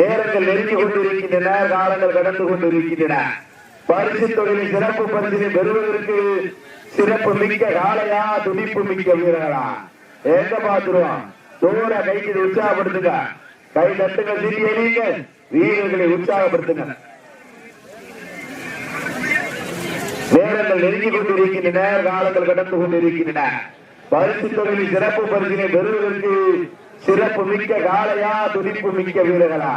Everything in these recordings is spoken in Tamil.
நேரங்கள் நெருங்கி கொண்டிருக்கின்றன காலங்கள் கடந்து கொண்டிருக்கின்றன. பரிசு தொழிலில் சிறப்பு பரிசினை பெறுவதற்கு சிறப்பு மிக்க காலையா துடிப்பு மிக்க வீரர்களா? எங்க பாத்துருவோம் தூர கைக்கு உற்சாகப்படுத்துங்க. கை தட்டுங்க சிறிய எறியுங்க வீரர்களை உற்சாகப்படுத்துங்க. நேரங்கள் நெருங்கி கொண்டிருக்கின்றன காலங்கள் கடந்து கொண்டிருக்கின்றன. பரிசு தொழிலில் சிறப்பு பரிசினை பெறுவதற்கு சிறப்பு மிக்க காலையா துடிப்பு மிக்க வீரர்களா?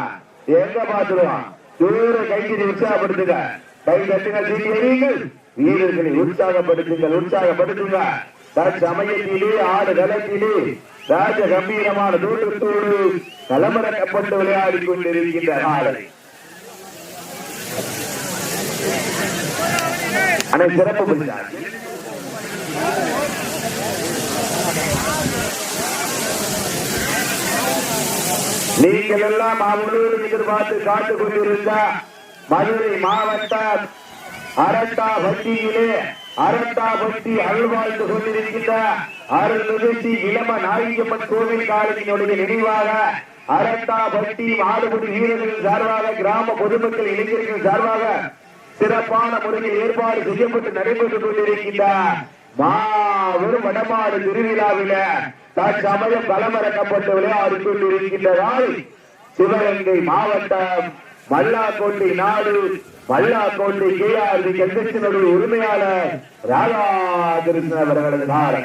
எங்க பாத்துருவான் தூர கைக்கு உற்சாகப்படுத்துங்க. கை தட்டுங்க சிறி வீரர்களை உற்சாகப்படுத்துங்கள் உற்சாகப்படுத்துங்க. தற்சமயத்திலே ஆடு களத்திலே ராஜ கம்பீரமான தூரத்தோடு கலமரக்கப்பட்டு விளையாடி கொண்டிருக்கின்ற காலை ஆனால் சிறப்பு பரிசாக நீங்கள் எல்லாம் அவ்வளவு எதிர்பார்த்து காத்துக் கொண்டிருந்த மதுரை மாவட்ட அரட்டா வட்டியிலே அரட்டா வட்டி அருள்வாழ்ந்து கொண்டிருக்கின்ற அருள் இளம நாயகம்மன் கோவில் காலத்தினுடைய நினைவாக அரட்டா பட்டி மாடுபடி வீரர்கள் சார்பாக கிராம பொதுமக்கள் இளைஞர்கள் சார்பாக சிறப்பான முறையில் ஏற்பாடு செய்யப்பட்டு நடைபெற்றுக் கொண்டிருக்கின்ற மாபெரும் வடமாடு திருவிழாவில தற்சமயம் களமிறக்கப்பட்டு விளையாடி கொண்டிருக்கின்றதால் சிவகங்கை மாவட்டம் மல்லாக்கோட்டை நாடு மல்லாக்கோட்டை கேஆர்பி கந்தத்தினுடைய உரிமையாளர் ராதாகிருஷ்ணன் அவர்களது காலை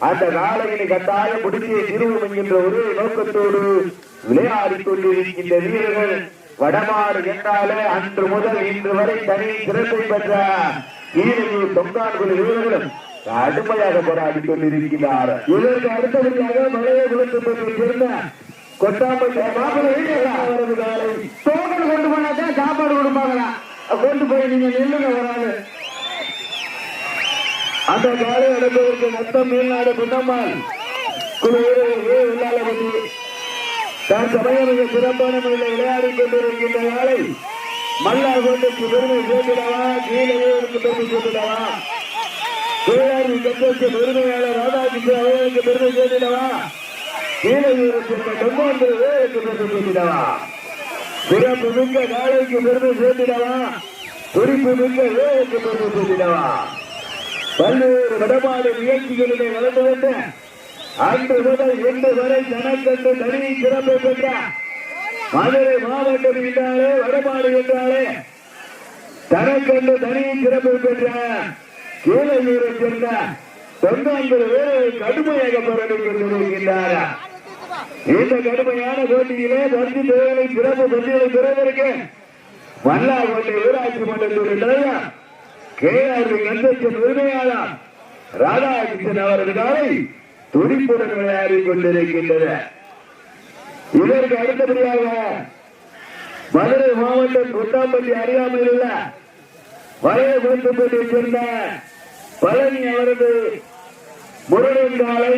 அந்த காலையினை கட்டாய முடிச்சியை திருவும் என்கின்ற ஒரே நோக்கத்தோடு விளையாடி கொண்டிருக்கின்ற வீரர்கள் வடமாறு என்றாலே அன்று முதல் இன்று வரை தனி சிறப்பை பெற்ற ஈரையூர் தொங்கான்குழு வீரர்களும் கடுமையாக போராடி கொண்டிருக்கிறார் இதற்கு அடுத்தபடியாக மழையை விழுந்து கொண்டிருந்த கொட்டாம்பட்டி மாப்பிள்ளை கொண்டு போனாதான் சாப்பாடு கொடுப்பாங்களா? கொண்டு போய் நீங்க நில்லுங்க வராது அந்த காலை அனுப்பதற்கு மொத்தம் மேல்நாடு பொன்னம்மாள் குழு வீரர்கள் உள்ளாலபதி தன் சமயம் மிக சிறப்பான முறையில் விளையாடி கொண்டிருக்கின்ற நாளை மல்லார் கொண்டு பெருமை சேர்த்துடவா? கீழே பெருமை சேர்த்துடவா? கோயாரி கட்சிக்கு பெருமையாளர் ராதாகிருஷ்ணன் அவர்களுக்கு பெருமை சேர்த்திடவா கீழே சேர்ந்த தொண்ணூறு பெருமை சேர்த்திடவா சிறப்பு மிக்க காலைக்கு பெருமை சேர்த்திடவா குறிப்பு மிக்க வேலைக்கு பெருமை சேர்த்திடவா பல்வேறு வடமாடு நிகழ்ச்சிகளிலே வளர்ந்து வந்த அன்று முதல் இன்று வரை தனக்கென்று தனி சிறப்பை பெற்ற மதுரை மாவட்டம் என்றாலே வடமாடு என்றாலே தனக்கென்று தனி சிறப்பு பெற்ற கீழூரை சேர்ந்த தொண்டாம்பது பேரை கடுமையாக போராடி இந்த கடுமையான போட்டியிலே பரிசு தொகைகளை சிறப்பு பரிசுகளை பெறுவதற்கு மல்லாக்கோட்டை ஊராட்சி மன்றத்தின் தலைவர் கேஆர்பி கந்தத்தின் உரிமையாளர் ராதாகிருஷ்ணன் அவரது காலை துடிப்புடன் விளையாடி கொண்டிருக்கின்றது. இதற்கு அடுத்தபடியாக மதுரை மாவட்டம் கொட்டாம்பள்ளி அறியாமல் உள்ள வரைய குளத்துப்பட்டியை சேர்ந்த பழனி அவரது முருகன்காலை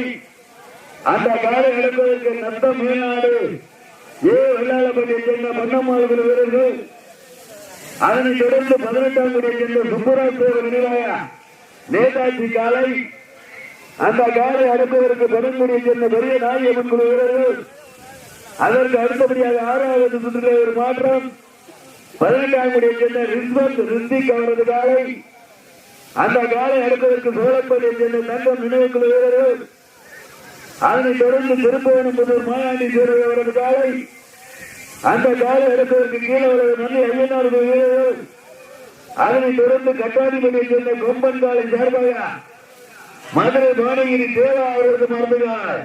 அந்த காலை எடுப்பதற்கு நத்த மேலாடு ஏ வெள்ளாளப்பட்டியை சேர்ந்த பொன்னம்மாள் குழு வீரர்கள் அதனைத் தொடர்ந்து பதினெட்டாம் குடியை சேர்ந்த சுப்பராஜ் தேவர் நினைவாக நேதாஜி காலை அந்த காலை அடுப்பதற்கு பதன்குடியை சேர்ந்த பெரிய நாயகமன் குழு வீரர்கள் அதற்கு அடுத்தபடியாக ஆறாவது சுற்றிலே ஒரு மாற்றம் பதினெட்டாம் குடியை சேர்ந்த ரிஸ்வந்த் ரித்திக் அவரது காலை அந்த காலை எடுப்பதற்கு சோழப்பள்ளி சேர்ந்த தங்கம் நினைவு குழு அதனைத் தொடர்ந்து திருப்பவனம்புதூர் மாயாண்டி சேரர் அவரது காலை. அந்த காலை எடுப்பதற்கு கீழே வருவது நல்ல ஐயனார் வீரர்கள் அதனைத் தொடர்ந்து கட்டாதிபதியை சேர்ந்த கொம்பன் காலை சார்பாக மதுரை பானகிரி தேவா அவரது மருந்துகார்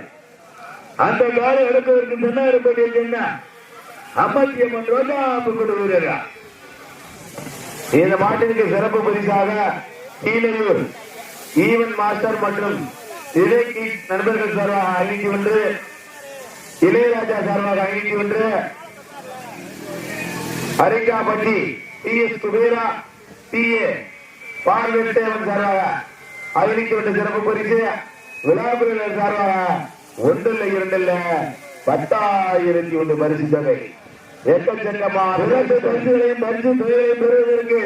அந்த காலை எடுப்பதற்கு தென்னாரப்பட்டியை சேர்ந்த அம்மத்தியம்மன் ரோஜா குழு வீரர்கள் இந்த மாட்டிற்கு சிறப்பு பரிசாக கீழூர் ஈவன் மாஸ்டர் மற்றும் இலக்கி நண்பர்கள் சார்பாக ஐநூத்தி ஒன்று இளையராஜா சார்பாக ஐநூத்தி ஒன்று Arikkapatti T S Kubera T A பார்வையிட்டேவன் சார்பாக ஐநூத்தி ஒன்று சிறப்பு பரிசு. விழாபுரியினர் சார்பாக ஒன்றில் இரண்டில் பத்தாயிரத்தி ஒன்று பரிசு தொகை. எக்கச்சக்கமாக பரிசு பரிசுகளையும் பரிசு தொகைகளையும் பெறுவதற்கு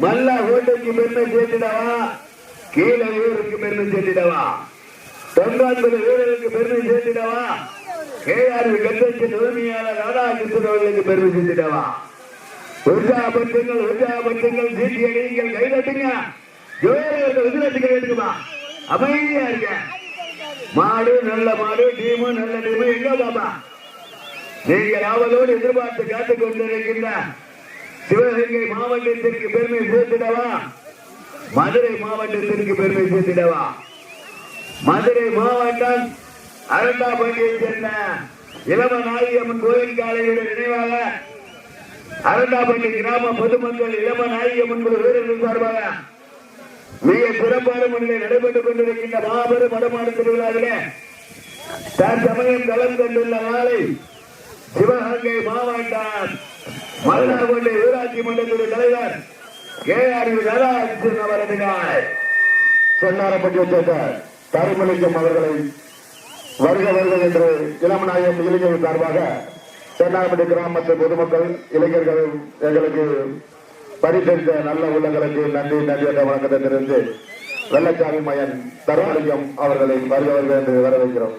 மல்லா கோட்டைக்கு பெருமை சேர்த்திடவா? கீழே ஊருக்கு பெருமை சேர்த்திடவா? தொண்டான்பது வீரருக்கு பெருமை சேர்த்திடவா? கேஆர்வி கட்டத்தின் உரிமையாளர் ராதாகிருஷ்ணன் அவர்களுக்கு பெருமை சேர்த்திடவா? உற்சாகப்படுத்துங்கள் உற்சாகப்படுத்துங்கள் சீட்டி அடியுங்கள் கைதட்டுங்க. ஜோதிகள் உதிரத்துக்கு வேண்டுமா அமைதியா இருக்க மாடு நல்ல மாடு டீமு நல்ல டீமு. எங்க பாப்பா? நீங்கள் அவளோடு எதிர்பார்த்து காத்துக் கொண்டிருக்கின்ற சிவகங்கை மாவட்டத்திற்கு பெருமை சேர்த்திடவா? மதுரை மாவட்டத்திற்கு பெருமை சேர்த்திடவா? மதுரை மாவட்டம் அரண்டாபட்டியை சேர்ந்த இளம நாயகம்மன் கோயில் காலையுடைய நினைவாக அரண்டாபட்டி கிராம பொதுமக்கள் இளம நாயகம்மன் குழு வீரர்கள் சார்பாக மிக சிறப்பான முறையில் நடைபெற்றுக் கொண்டிருக்கின்ற மாபெரும் வடமாடு திருவிழாவிலே தற்சமயம் கலந்து கொண்டுள்ள நாளை சிவகங்கை மாவட்டம் மல்லார்கொண்டை ஊராட்சி மன்றத்துடைய தலைவர் கே ஆர் ராதாகிருஷ்ணன் அவரது நாள் சொன்னாரப்பட்டியை சேர்ந்த தருமலிங்கம் அவர்களை வருக வருக என்று இளமநாயகம் இளைஞர்கள் சார்பாக தென்னார்பட்டி கிராமத்து பொதுமக்கள் இளைஞர்கள் எங்களுக்கு பரிசளித்த நல்ல உள்ளங்களுக்கு நன்றி நன்றி என்ற வணக்கத்தை தெரிந்து வெள்ளச்சாமி மயன் தருமலிங்கம் அவர்களை வருக வருக என்று வரவேற்கிறோம்.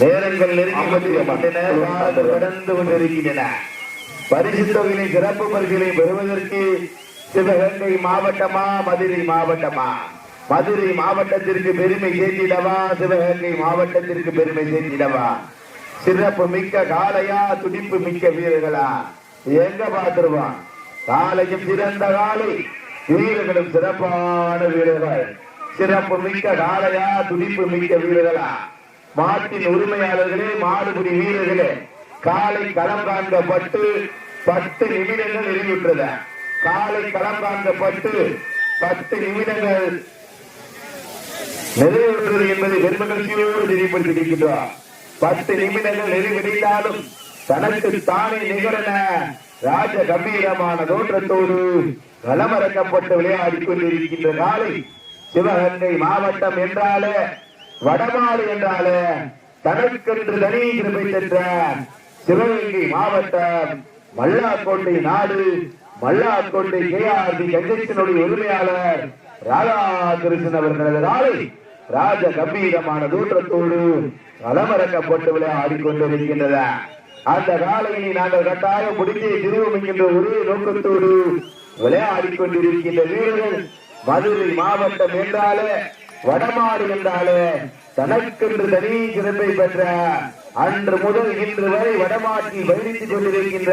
நேரங்கள் நெருங்கி கொண்டிருக்கின்றன. கடந்து கொண்டிருக்கின்றன. பரிசுத்தொகையிலே சிறப்பு பரிசுகளை பெறுவதற்கு சிவகங்கை மாவட்டமா மதுரை மாவட்டமா? மதுரை மாவட்டத்திற்கு பெருமை சேர்த்திடவா? சிவகங்கை மாவட்டத்திற்கு பெருமை சேர்த்திடவா? சிறப்பு மிக்க காளையா துடிப்பு மிக்க வீரர்களா? எங்க பார்த்துருவான் காலையும் சிறந்த காலை வீரர்களும் சிறப்பான வீரர்கள். சிறப்பு மிக்க காளையா துடிப்பு மிக்க வீரர்களா? மாட்டின் உரிமையாளர்களே மாடுபிடி வீரர்களே. காலை களம் காண்கப்பட்டு பத்து நிமிடங்கள் நிறைவுற்றது காலை களம் காண்கப்பட்டு பத்து நிமிடங்கள் நிறைவுற்றது என்பதை பெருமகிழ்ச்சியோடு தெரியப்படுத்தியிருக்கின்றோம் பத்து நிமிடங்கள் நிறைவடைந்தாலும் தனக்கு தானே நிகரன ராஜ கம்பீரமான தோற்றத்தோடு களமிறக்கப்பட்டு விளையாடி கொண்டிருக்கின்ற நாளை சிவகங்கை மாவட்டம் என்றாலே வடமாடு என்றாலே தனக்கென்று தனி கிருமை சென்ற சிவகங்கை மாவட்டம் மல்லாக்கோட்டை நாடு மல்லாக்கோட்டை கேஆர்பி கங்கத்தினுடைய உரிமையாளர் ராதாகிருஷ்ணன் அவர்களது நாளை ராஜ கம்பீரமான தூற்றத்தோடு அலமரக்கப்பட்டு விளையாடிக் கொண்டிருக்கின்றன அந்த காலையினை நாங்கள் கட்டாயம் முடிஞ்சை திருவும் என்கின்ற ஒரே நோக்கத்தோடு விளையாடி கொண்டிருக்கின்ற வீரர்கள் மதுரை மாவட்டம் என்றாலே வடமாடு என்றாலே தனக்கென்று தனி சிறப்பை பெற்ற அன்று முதல் இன்று வரை வடமாற்றி பயணித்துக் கொண்டிருக்கின்ற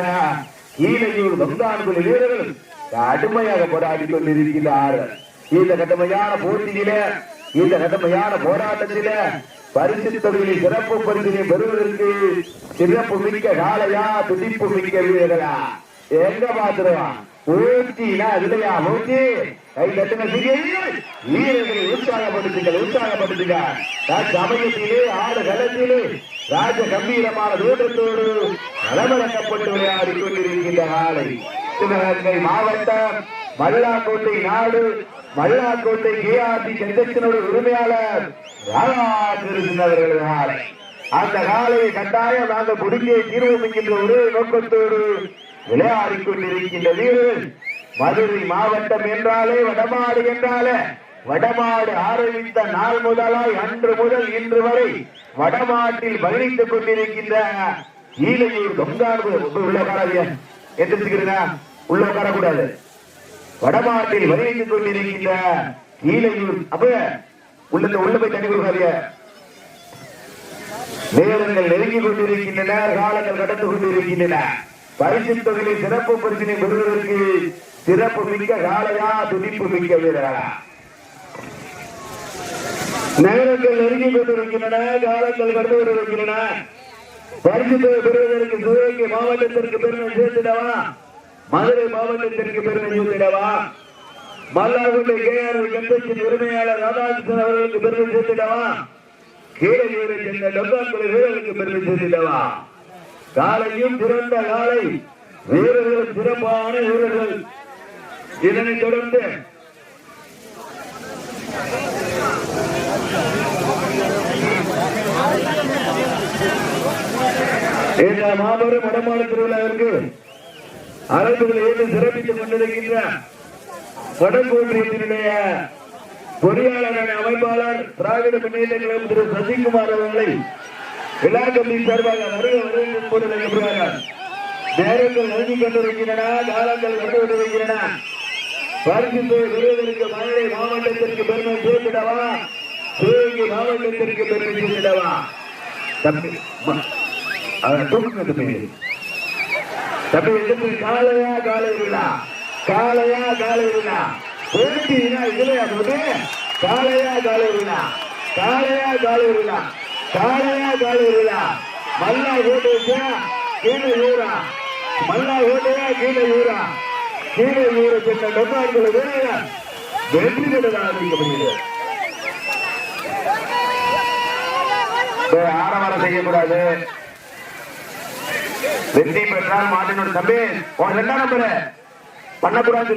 ஈனையூர் பந்தான்குழி வீரர்கள் கடுமையாக போராடிக் கொண்டிருக்கிறார்கள் இந்த கடுமையான போட்டியில இந்த கடுமையான போராட்டத்தில பரிசு தொகையில் சிறப்பு பரிசினை பெறுவதற்கு சிறப்பு மிக்க காலையா துடிப்பு மிக்க வீரர்களா? எங்க பாத்துருவான்? ஊட்டினா இதுலையா ஊட்டி கை தட்டுங்க வீரர்களை உற்சாகப்படுத்துங்கள் உற்சாகப்படுத்துங்க சமயத்திலே ஆடு களத்திலே ராஜ கம்பீரமான தூரத்தோடு களமிறக்கப்பட்டு விளையாடிக் கொண்டிருக்கின்ற காலை சிவகங்கை மாவட்டம் மல்லாக்கோட்டை நாடு மல்லாக்கோட்டை கேஆர்டி செந்தத்தினோட உரிமையாளர் ராதாகிருஷ்ணன் அவர்களது காலை அந்த காலையை கட்டாயம் நாங்கள் முடிக்கையை தீர்வு என்கின்ற ஒரே நோக்கத்தோடு விளையாடிக் கொண்டிருக்கின்ற வீரர்கள் மதுரை மாவட்டம் என்றாலே வடமாடு என்றாலே வடமாடு ஆரம்பித்த நாள் முதலாய் அன்று முதல் இன்று வரை வடமாட்டில் பயணித்துக் கொண்டிருக்கின்ற ஈழையூர் தொங்காடு உள்ள உட்காராதிய எந்திரிச்சுக்கிறீங்க உள்ள உட்காரக்கூடாது வடமாட்டில் பயணித்துக் கொண்டிருக்கின்ற ஈழையூர் அப்ப உள்ள உள்ள போய் தண்ணி கொடுக்காதிய நேரங்கள் நெருங்கிக் கொண்டிருக்கின்றன காலங்கள் கடந்து கொண்டிருக்கின்றன. பரிசு தொகையை சிறப்பு பரிசினை பெறுவதற்கு சிறப்பு மிக்க காலையா துடிப்பு மிக்க வீரரா. நேரங்கள் நெருங்கி கொண்டிருக்கின்றன காலங்கள் கடந்து கொண்டிருக்கின்றன. பரிசு தொகை பெறுவதற்கு சிவகங்கை மாவட்டத்திற்கு பெருமை சேர்த்திடவா? மதுரை மாவட்டத்திற்கு பெருமை சேர்த்திடவா? மல்லார்கோட்டை கேஆர் கண்டத்தின் உரிமையாளர் ராதாகிருஷ்ணன் அவர்களுக்கு பெருமை சேர்த்திடவா? கீழே வீரர் சென்ற டொக்கான்குடி வீரர்களுக்கு பெருமை சேர்த்திடவா? காலையும் சிறந்த காலை வீரர்கள் சிறப்பான வீரர்கள். இதனைத் தொடர்ந்து இந்த மாபெரும் வடமான திருவிழாவிற்கு அரசுகள் ஏற்று சிறப்பித்துக் கொண்டிருக்கின்ற வடகோன்றியத்தினுடைய பொறியாளர் அமைப்பாளர் திராவிட முன்னேற்ற திரு சசிகுமார் அவர்களை விழா கம்பி சார்பாக வருக வருகின்ற போது நடைபெறுகிறார்கள் நேரங்கள் நெருங்கிக் கொண்டிருக்கின்றன காலங்கள் கண்டு கொண்டிருக்கின்றன. பரிசுத்தை பெறுவதற்கு மதுரை மாவட்டத்திற்கு பெருமை சேர்த்திடவா சிவகங்கை மாவட்டத்திற்கு பெருமை சேர்த்திடவா தம்பி தம்பி. தம்பி எதிர்த்து காலையா காலை விழா. காலையா காலை விழா. போட்டினா இதுலையா காலையா காலை விழா. காலையா காலை விழா. காலையா காலை விழா. மல்லா ஓட்டு வச்சா கீழே ஊரா மல்லா ஓட்டையா கீழே ஊரா கீழே ஊர சென்ற டொக்கார்கள் வெற்றி பெற்றதாக அறிவிக்கப்படுகிறது ஆரவாரம் செய்யக்கூடாது. வெற்றி பெற்றால் மாட்டினோட தம்பி உன் ரெண்டாம் நம்பரு? பண்ணக்கூடாது